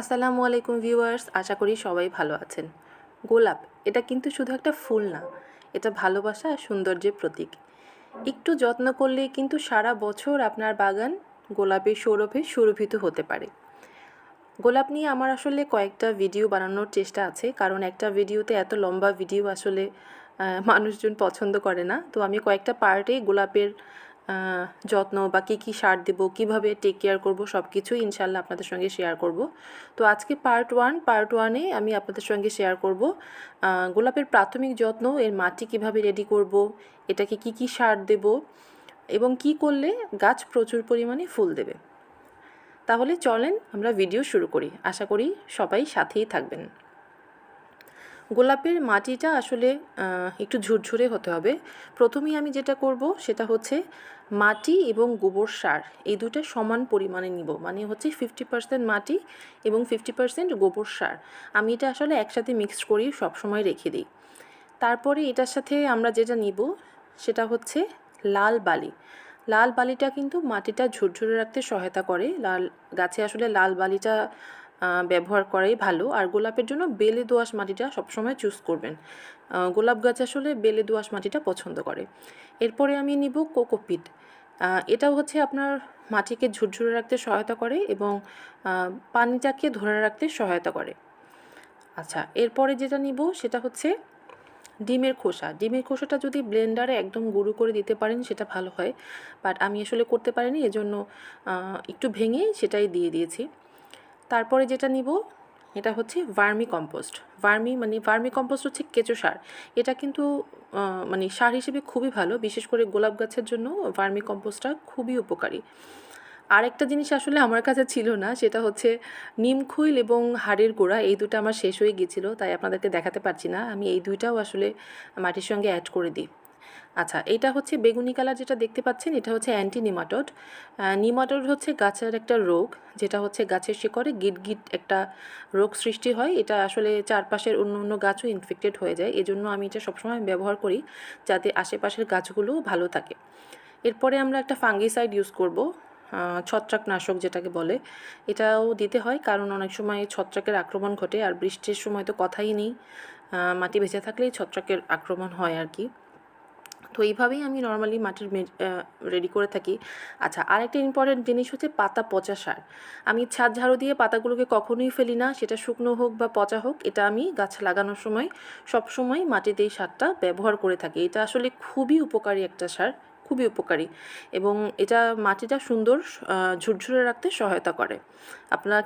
আসসালামু আলাইকুম ভিউয়ার্স, আশা করি সবাই ভালো আছেন। গোলাপ, এটা কিন্তু শুধু একটা ফুল না, এটা ভালোবাসা আর সৌন্দর্যের প্রতীক। একটু যত্ন করলে কিন্তু সারা বছর আপনার বাগান গোলাপের সৌরভে সুরভিত হতে পারে। গোলাপ নিয়ে আমার আসলে কয়েকটা ভিডিও বানানোর চেষ্টা আছে, কারণ একটা ভিডিওতে এত লম্বা ভিডিও আসলে মানুষজন পছন্দ করে না। তো আমি কয়েকটা পার্টে গোলাপের যত্ন বা কী কী সার দেবো, কীভাবে টেক কেয়ার করব, সব কিছুই ইনশাল্লাহ আপনাদের সঙ্গে শেয়ার করব। তো আজকে পার্ট ওয়ান পার্ট ওয়ানে আমি আপনাদের সঙ্গে শেয়ার করব গোলাপের প্রাথমিক যত্ন, এর মাটি কীভাবে রেডি করব, এটাকে কি কি সার দেব এবং কি করলে গাছ প্রচুর পরিমাণে ফুল দেবে। তাহলে চলেন আমরা ভিডিও শুরু করি। আশা করি সবাই সাথেই থাকবেন। গোলাপের মাটিটা আসলে একটু ঝুরঝুরে হতে হবে। প্রথমেই আমি যেটা করব সেটা হচ্ছে মাটি এবং গোবর সার, এই দুটো সমান পরিমাণে নিব। মানে হচ্ছে ফিফটি পার্সেন্ট মাটি এবং ফিফটি পার্সেন্ট গোবর সার। আমি এটা আসলে একসাথে মিক্সড করি, সবসময় রেখে দিই। তারপরে এটার সাথে আমরা যেটা নিব সেটা হচ্ছে লাল বালি। লাল বালিটা কিন্তু মাটিটা ঝুরঝুরে রাখতে সহায়তা করে। লাল, গাছে আসলে লাল বালিটা ব্যবহার করাই ভালো। আর গোলাপের জন্য বেলে দোআঁশ মাটিটা সবসময় চুজ করবেন। গোলাপ গাছ আসলে বেলে দোআঁশ মাটিটা পছন্দ করে। এরপরে আমি নিব কোকোপিট। এটাও হচ্ছে আপনার মাটিকে ঝুরঝুরে রাখতে সহায়তা করে এবং পানিটাকে ধরে রাখতে সহায়তা করে। আচ্ছা এরপরে যেটা নিব সেটা হচ্ছে ডিমের খোসা। ডিমের খোসাটা যদি ব্লেন্ডারে একদম গুঁড়ো করে দিতে পারেন সেটা ভালো হয়। বাট আমি আসলে করতে পারিনি, এজন্য একটু ভেঙে সেটাই দিয়ে দিয়েছি। তারপরে যেটা নিব, এটা হচ্ছে ভার্মি কম্পোস্ট। ভার্মি মানে ভার্মি কম্পোস্ট হচ্ছে কেঁচো সার। এটা কিন্তু মানে সার হিসেবে খুবই ভালো, বিশেষ করে গোলাপ গাছের জন্য ভার্মি কম্পোস্টটা খুবই উপকারী। আরেকটা জিনিস আসলে আমার কাছে ছিল না, সেটা হচ্ছে নিমখৈল এবং হাড়ের গোড়া, এই দুটো আমার শেষ হয়ে গিয়েছিল, তাই আপনাদেরকে দেখাতে পারছি না। আমি এই দুইটাও আসলে মাটির সঙ্গে অ্যাড করে দিই। আচ্ছা এটা হচ্ছে বেগুনি কালার যেটা দেখতে পাচ্ছেন, এটা হচ্ছে অ্যান্টি নিমাটোড নিমাটোড হচ্ছে গাছের একটা রোগ, যেটা হচ্ছে গাছের শিকড়ে গিট গিট একটা রোগ সৃষ্টি হয়। এটা আসলে চারপাশের অন্য অন্য গাছও ইনফেক্টেড হয়ে যায়। এজন্য আমি এটা সবসময় ব্যবহার করি যাতে আশেপাশের গাছগুলো ভালো থাকে। এরপরে আমরা একটা ফাঙ্গিসাইড ইউজ করব ছত্রাকনাশক যেটাকে বলে। এটাও দিতে হয় কারণ অনেক সময় ছত্রাকের আক্রমণ ঘটে আর বৃষ্টির সময় তো কথাই নেই। মাটি ভেজে থাকলেই ছত্রাকের আক্রমণ হয় আর কি। তো এইভাবেই আমি নর্মালি মাটির রেডি করে থাকি। আচ্ছা আরেকটা ইম্পর্টেন্ট জিনিস হচ্ছে পাতা পচা সার। আমি ছাদ ঝাড়ু দিয়ে পাতাগুলোকে কখনোই ফেলি না, সেটা শুকনো হোক বা পচা হোক, এটা আমি গাছ লাগানোর সময় সব সময় মাটিতে এই সারটা ব্যবহার করে থাকি। এটা আসলে খুবই উপকারী একটা সার, খুবই উপকারী। এবং এটা মাটিটা সুন্দর ঝুরঝুরে রাখতে সহায়তা করে। আপনারা